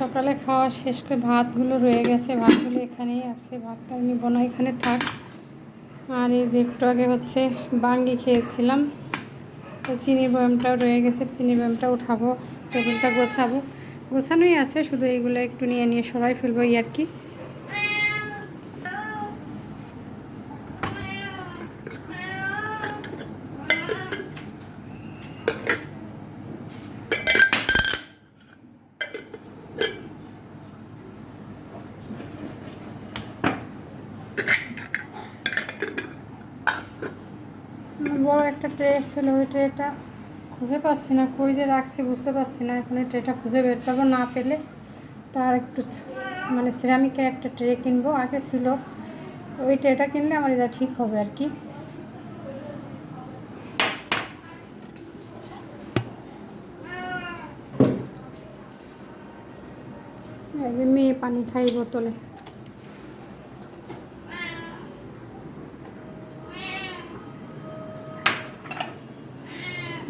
সকালে খাওয়া শেষ করে ভাতগুলো রয়ে গেছে। ভাতগুলো এখানেই আছে। ভাতটা আমি বোনা এখানে থাক। আর এই যে একটু আগে হচ্ছে বাঙ্গি খেয়েছিলাম। তো চিনির বয়ামটাও রয়ে গেছে। চিনির বয়ামটা উঠাবো, টেবিলটা গোছাবো। গোছানোই আছে, শুধু এইগুলো একটু নিয়ে নিয়ে সরাই ফেলব আর কি আমার বড় একটা ট্রে ছিল ওই ট্রেটা খুঁজে পাচ্ছি না। কই যে রাখছি বুঝতে পারছি না। এখন ট্রেটা খুঁজে বের করব না পেলে তার একটু মানে সিরামিকের একটা ট্রে কিনবো। আগে ছিল, ওই ট্রেটা কিনলে আমার এটা ঠিক হবে আর কি। মেয়ে পানি খাই বোতলে।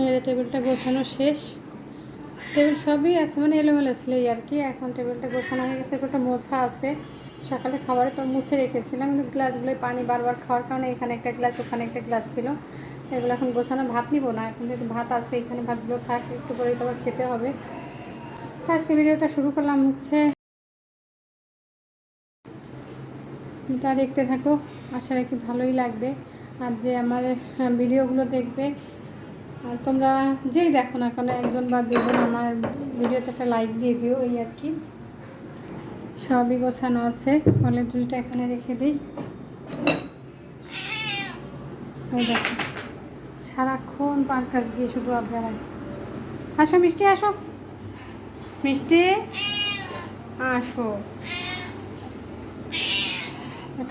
এই টেবিলটা গোছানো শেষ। টেবিল সবই আছে মানে এলোমেলো ছিল আর কি। এখন টেবিলটা গোছানো হয়ে গেছে একটা মোছা আছে। সকালে খাবারের পর মুছে রেখেছিলাম কিন্তু গ্লাসগুলো পানি বারবার খাওয়ার কারণে এখানে একটা গ্লাস ওখানে একটা গ্লাস ছিল। এগুলো এখন গোছানো ভাত নিব না এখন যেহেতু ভাত আছে এখানে ভাতগুলো থাক একটু পরে তো আবার খেতে হবে। তো আজকে ভিডিওটা শুরু করলাম হচ্ছে তা দেখতে থাকো আশা রাখি ভালোই লাগবে। আর যে আমার হ্যাঁ, ভিডিওগুলো দেখবে আর তোমরা যেই দেখো না কেন, একজন বা দুজন আমার ভিডিওতে একটা লাইক দিয়ে দিও, এই আর কি। সবই গোছানো আছে। ফলের জুড়িটা এখানে রেখে দিই। এই দেখো। সারাক্ষণ পার কাছ দিয়ে শুধু আপনারা। আসো, মিষ্টি আসো। মিষ্টি, আসো।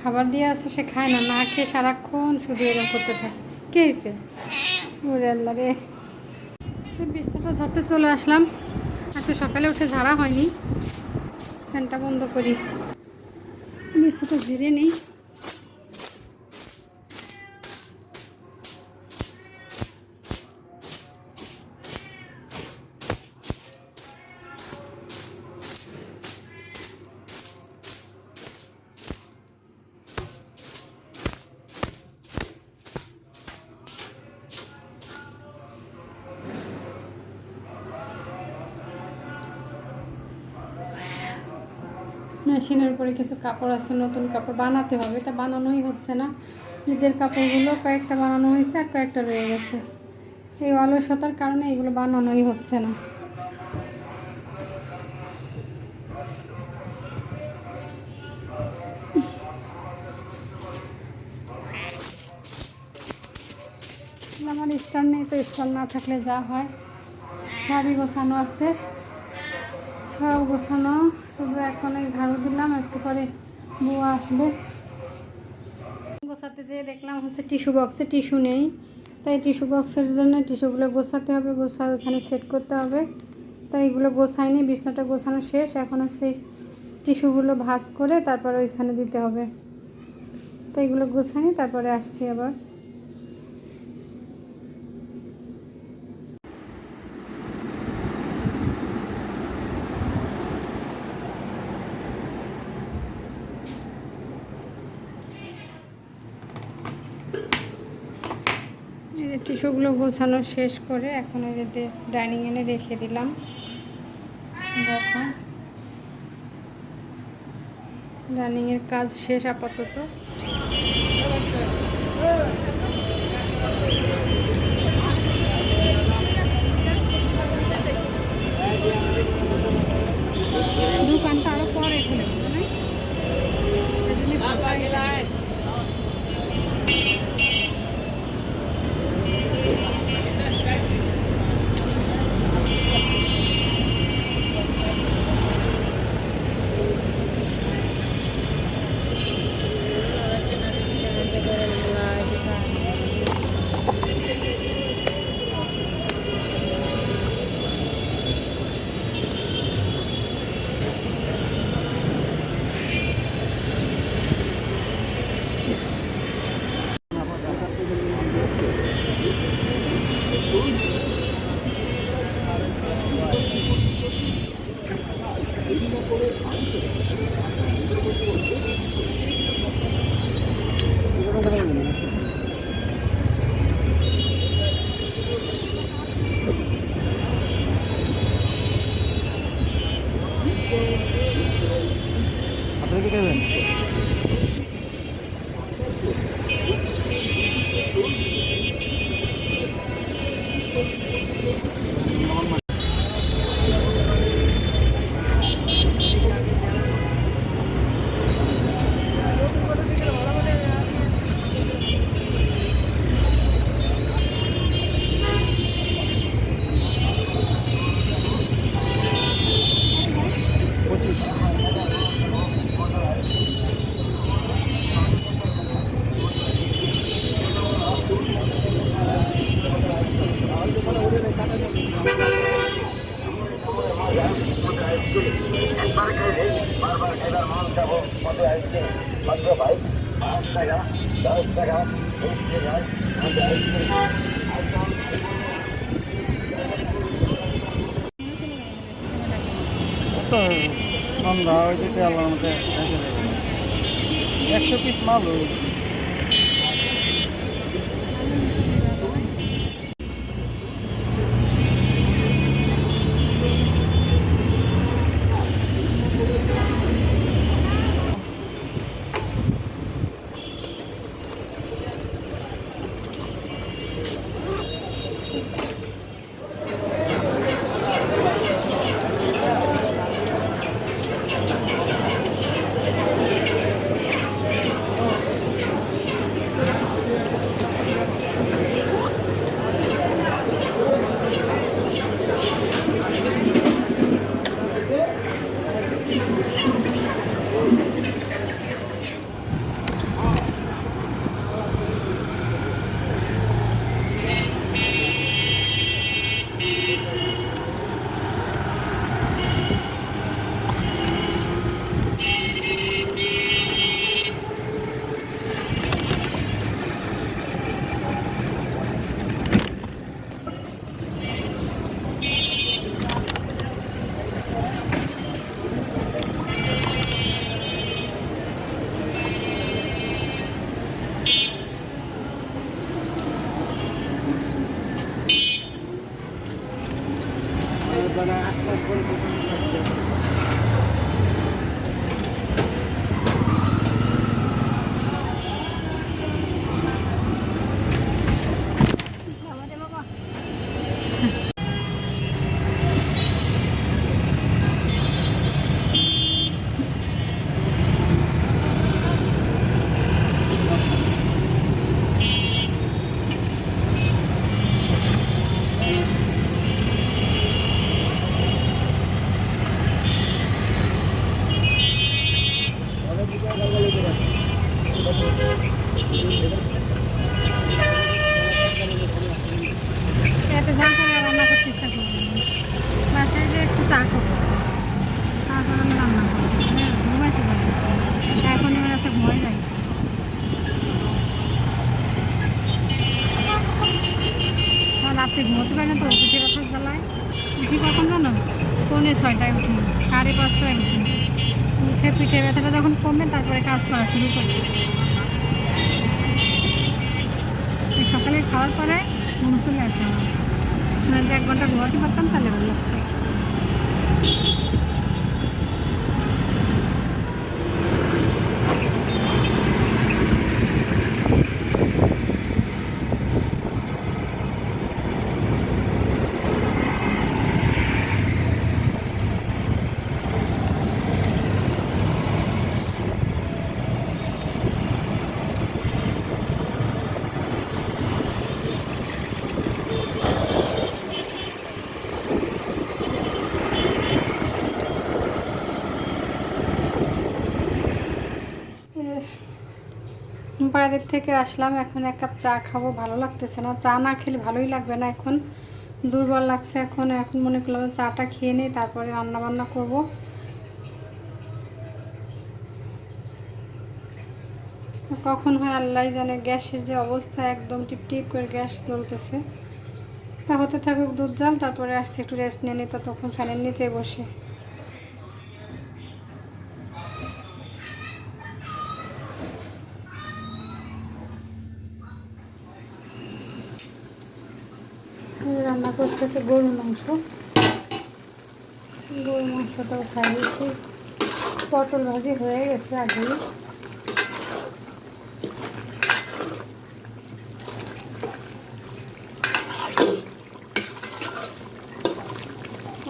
খাবার দিয়ে আসে সে খায় না। না খেয়ে সারাক্ষণ শুধু এরকম করতে থাকে। কে হয়েছে এই বিছনাটা ঝাড়তে চলে আসলাম। আজকে সকালে উঠে ঝাড়া হয়নি। ফ্যানটা বন্ধ করি। বিস্তারটা ঝেড়ে নিই। মেশিনের উপরে কিছু কাপড় আছে, নতুন কাপড় বানাতে হবে। তা বানানোই হচ্ছে না। ঈদের কাপড়গুলো কয়েকটা বানানো হয়েছে আর কয়েকটা রয়ে গেছে। এই অলসতার কারণে এগুলো বানানোই হচ্ছে না। আমার স্টার নেই তো, স্টার না থাকলে যা হয়। সবই গোছানো আছে। সব গোছানো। শুধু এখন এই ঝাড়ু দিলাম, একটু পরে বউ আসবে। গোছাতে যেয়ে দেখলাম হচ্ছে টিস্যু বক্সে টিস্যু নেই। তাই টিস্যু বক্সের জন্য টিস্যুগুলো গোছাতে হবে গোছাও এখানে সেট করতে হবে। তাই এগুলো গোছাইনি, বিছনাটা গোছানো শেষ। এখন হচ্ছে টিস্যুগুলো ভাঁজ করে তারপরে ওইখানে দিতে হবে। তো এগুলো গোছাইনি, তারপরে আসছি আবার এই যে টিস্যুগুলো গোছানো শেষ করে এখন এই যে ডাইনিং এনে রেখে দিলাম। দেখো। ডাইনিংয়ের কাজ শেষ আপাতত। তো সন্ধ্যা ওই দিতে আল্লাহর মধ্যে একশো পিস মাল ওই। এত ঝাল করে রান্না করতে ইচ্ছা করবে। বাসায় যে একটু চা খাব, তারপর আমি মানে ঘুম এসে না তো পিঠে ব্যথা জ্বালায়। উঠি কখন জানো? পৌনে ছয়টায় উঠি, সাড়ে পাঁচটায় উঠি। উঠে পিঠে ব্যথাটা যখন কমবে, তারপরে কাজ করা শুরু করি। সকালে খাওয়ার পরে ঘুম চলে আসে আমার মানে এক ঘণ্টা ঘুমাতে পারতাম তাহলে ভালো বাইরের থেকে আসলাম, এখন এক কাপ চা খাব, ভালো লাগতেছে না। চা না খেলে ভালোই লাগবে না এখন, দুর্বল লাগছে এখন। এখন মনে করলাম চাটা খেয়ে নিই, তারপরে রান্না বান্না করব। কখন হয় আল্লাহ জানে, গ্যাসের যে অবস্থা একদম টিপ টিপ করে গ্যাস চলতেছে তা হতে থাকুক দুধ জাল তারপরে আসছে, একটু রেস্ট নিয়ে নিই ততক্ষণ ফ্যানের নিচে বসে। করতেছে গরুর মাংস। গরুর মাংসটাও খাই দিয়েছি। পটল ভাজি হয়ে গেছে আগেই।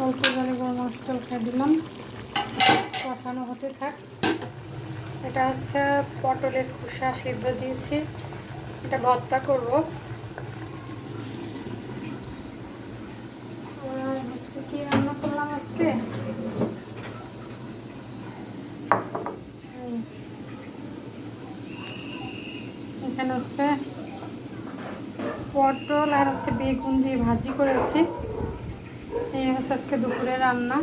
অল্প জলে গরুর মাংসটাও খাই দিলাম। কষানো হতে থাক। এটা হচ্ছে পটলের খোসা, সিদ্ধ দিয়েছি। এটা ভর্তা করব আর হচ্ছে কি রান্না করলাম আজকে হুম। এখানে হচ্ছে পটল আর হচ্ছে বেগুন দিয়ে ভাজি করেছি। এই হচ্ছে আজকে দুপুরে রান্না।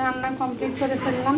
রান্না কমপ্লিট করে ফেললাম।